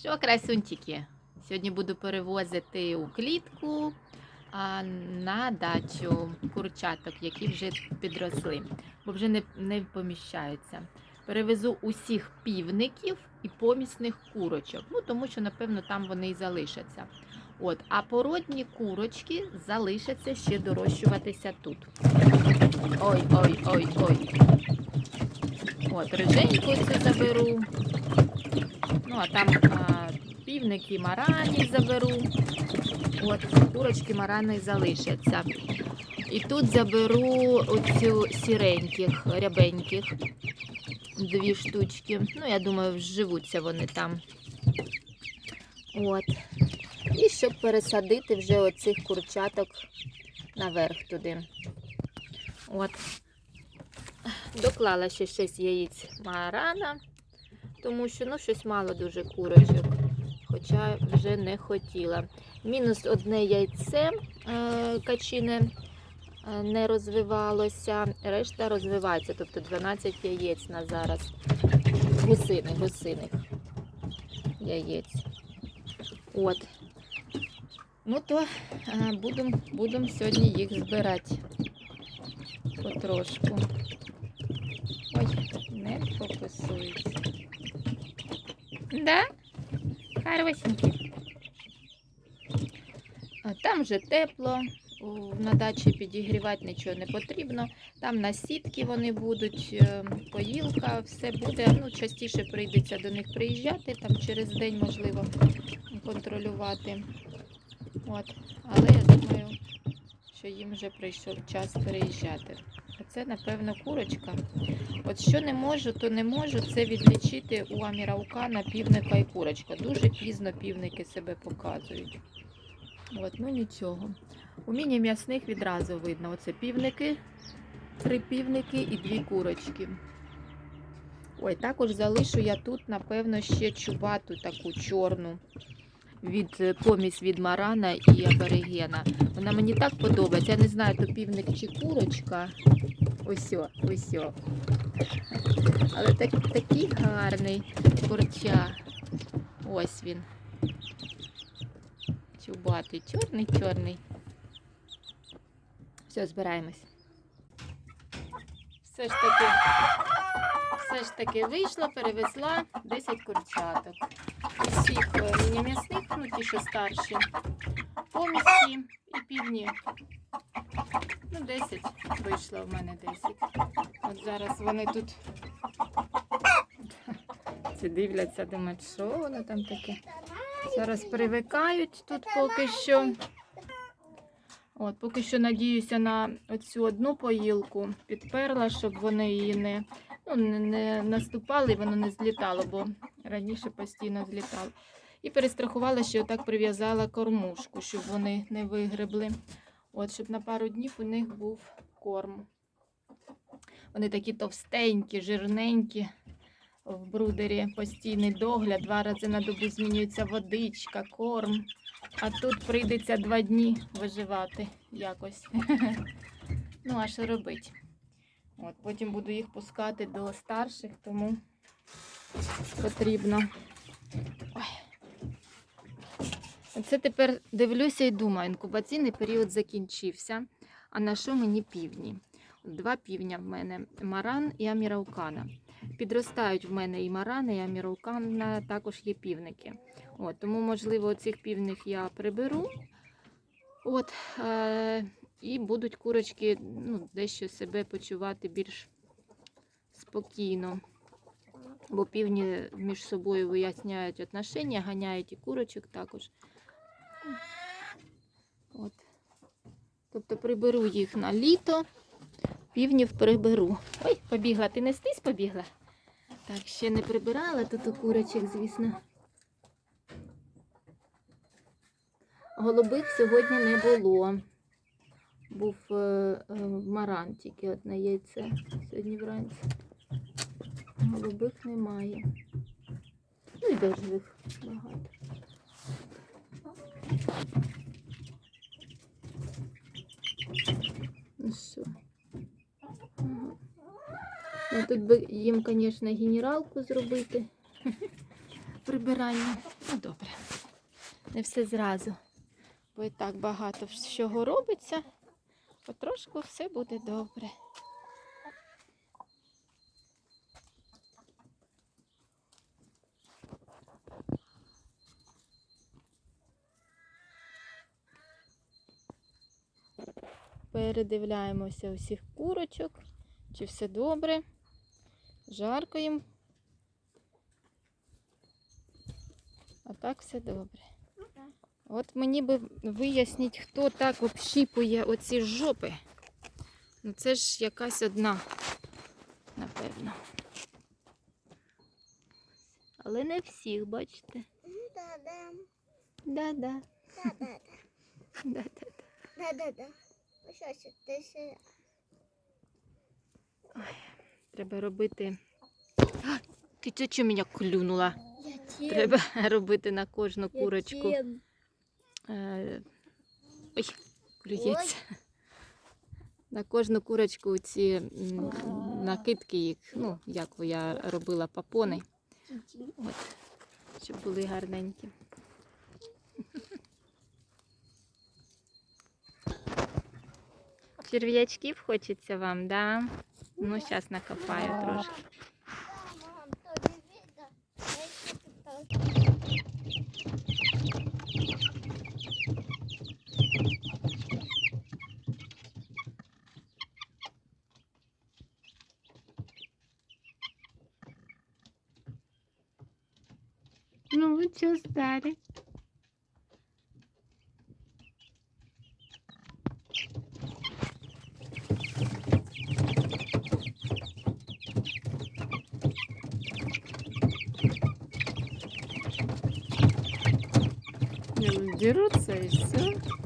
Що, красунчики? Сьогодні буду перевозити у клітку а, на дачу курчаток, які вже підросли, бо вже не, не поміщаються. Перевезу усіх півників і помісних курочок. Ну, тому що, напевно, там вони і залишаться. От, а породні курочки залишаться ще дорощуватися тут. Ой, ой, ой, ой. От, риженьку цю заберу. Ну, а там а, півники марані заберу. От, курочки марани залишаться. І тут заберу оцю сіреньких, рябеньких. Дві штучки. Ну, я думаю, вживуться вони там. От. І щоб пересадити вже оцих курчаток наверх туди. От. Доклала ще 6 яєць марана, тому що ну, щось мало дуже курочок, хоча вже не хотіла. Мінус одне яйце е, качине е, не розвивалося, решта розвивається, тобто 12 яєць на зараз. Гусиних, гусиних яєць. От. Ну то е, будемо будем сьогодні їх збирати потрошку. Ой, не фокусується. Да? Хорошенькі. Там вже тепло, на дачі підігрівати нічого не потрібно. Там на сітки вони будуть, е, поїлка, все буде. Ну, частіше прийдеться до них приїжджати, там через день можливо контролювати. От. Але я думаю, що їм вже прийшов час переїжджати. А це, напевно, курочка. От що не можу, то не можу це відлічити у аміраукана півника і курочка. Дуже пізно півники себе показують. От, ну нічого. У міні м'ясних відразу видно. Оце півники, три півники і дві курочки. Ой, також залишу я тут, напевно, ще чубату таку чорну від е, помість від марана і аборигена. Вона мені так подобається. Я не знаю, то півник чи курочка. Ось, ось. Але так, такий гарний курча. Ось він. Чубатий, чорний, чорний. Все, збираємось. Все ж таки, все ж таки вийшла, перевезла 10 курчаток. Усіх е, міні-м'ясних, ну ті, що старші, помісті і півні. Ну, 10 вийшло в мене 10. От зараз вони тут ці дивляться, думають, що воно там таке. Зараз привикають тут поки що. От, поки що надіюся на оцю одну поїлку. Підперла, щоб вони її не, ну, не, наступали і воно не злітало, бо раніше постійно злітало. І перестрахувала, що отак прив'язала кормушку, щоб вони не вигребли. От, щоб на пару днів у них був корм. Вони такі товстенькі, жирненькі. В брудері постійний догляд, два рази на добу змінюється водичка, корм. А тут прийдеться два дні виживати якось. ну, а що робити? От, потім буду їх пускати до старших, тому потрібно. Ой. Це тепер дивлюся і думаю, інкубаційний період закінчився. А на що мені півні? Два півня в мене маран і аміраукана. Підростають в мене і марани, і аміраукана, також є півники. От, тому, можливо, цих півних я приберу. От, е- і будуть курочки ну, дещо себе почувати більш спокійно. Бо півні між собою виясняють отношення, ганяють і курочок також. От. Тобто приберу їх на літо, півнів приберу. Ой, побігла, ти нестись побігла? Так, ще не прибирала тут у курочок, звісно. Голубих сьогодні не було. Був е, е, маран тільки одне яйце сьогодні вранці. Голубих немає. Ну і бежевих багато. Ну? Ага. Ну, тут би їм, звісно, генералку зробити. прибиранням. Ну добре. Не все зразу. Бо і так багато всього робиться. Потрошку все буде добре. Передивляємося усіх курочок, чи все добре. Жарко їм. А так все добре. От мені би виясніть, хто так общіпує оці жопи. Ну це ж якась одна, напевно. Але не всіх, бачите. Да-да. Да-да. Да-да. Да-да. Да-да-да. Ну ще? Треба робити. А, ти це що мене клюнула? Я. Треба робити на кожну курочку. Е, Ой, клюється. На кожну курочку ці накидки, їх, ну, як я робила папони, от, щоб були гарненькі. Черв'ячків хочеться вам, да? Ну, зараз накопаю трошки. Мам, тобі видно? Я ще питаю. Ну, что стали? Дерутся и все.